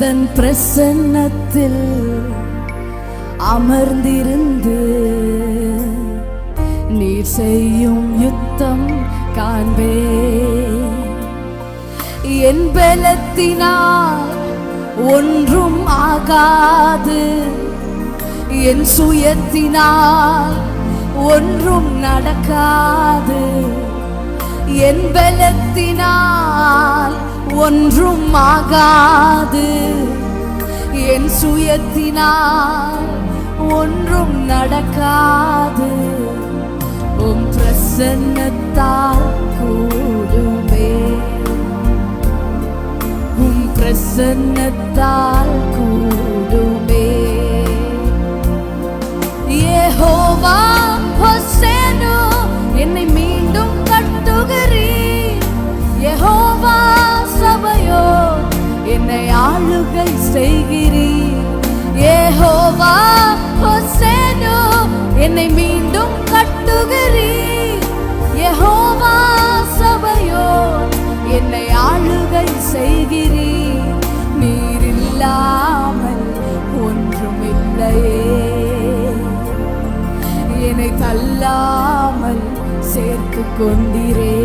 தன் பிரசன்னத்தில் அமர்ந்திருந்து நீர் செய்யும் யுத்தம் காண்பே. என் பலத்தினால் ஒன்றும் ஆகாது. என் சுயத்தினால் ஒன்றும் நடக்காது. என் பலத்தினால் ஒன்றும் ஆகாது என் சுயத்தினால் ஒன்றும் நடக்காது. உம் பிரசன்னத்தால் கூடுமே உம் பிரசன்னத்தால் கூடுமே யெகோவா ஹொசேனு செய்கிறீர் யெகோவா ஹொசேனு என்னை மீண்டும் கட்டுகிறீர். யெகோவா சபையோ என்னை ஆளுகை செய்கிறீர். நீர் இல்லாமல் ஒன்றும் இல்லையே என்னை தள்ளாமல் சேர்த்து கொண்டிரே.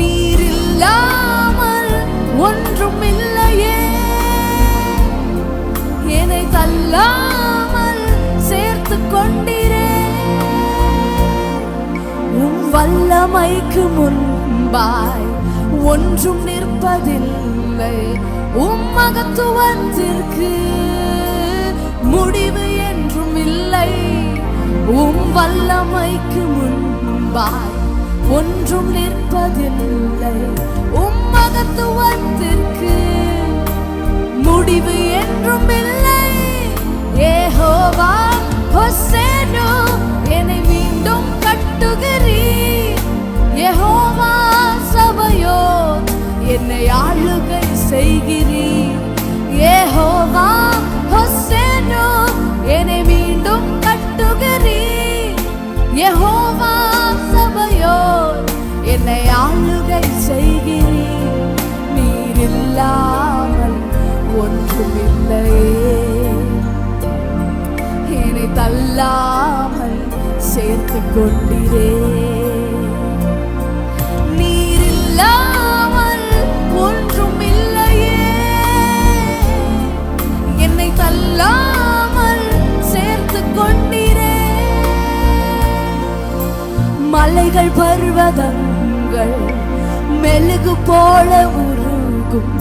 நீர் இல்லாமல் வல்லமைக்கு முன்பாய் ஒன்றும் நிற்பதில்லை. உம் மகத்துவத்திற்கு முடிவு என்றும் இல்லை. உம் வல்லமைக்கு முன்பாய் ஒன்றும் நிற்பதில்லை. உம் தள்ளாமல் சேர்த்து கொண்டிரே நீரில்லாமல் ஒன்றும் இல்லையே என்னை தள்ளாமல் சேர்த்து கொண்டிரே மலைகள் பர்வதங்கள் மெழுகு போல உருகும்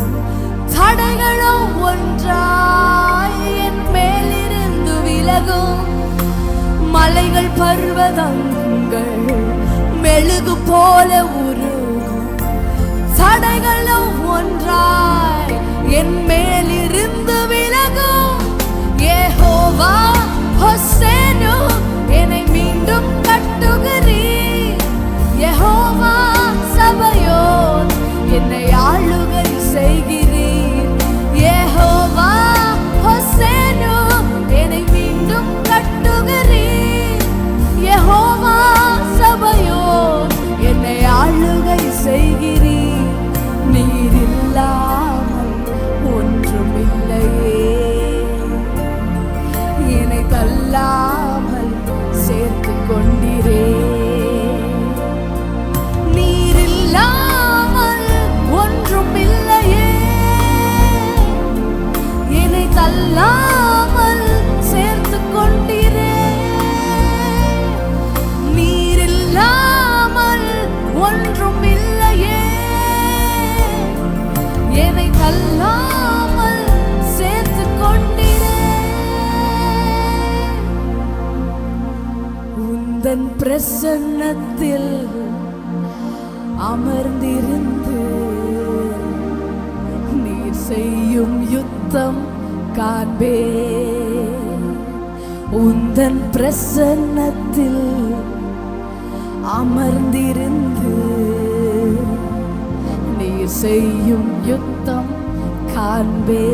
தடைகளும் ஒன்றா. பர்வதங்கள் மெழுகு போல உரு உந்தன் பிரசன்னத்தில் அமர்ந்திருந்து நீர் செய்யும் யுத்தம் காண்பே. உந்தன் பிரசன்னத்தில் அமர்ந்திருந்து நீர் செய்யும் யுத்தம் காண்பே.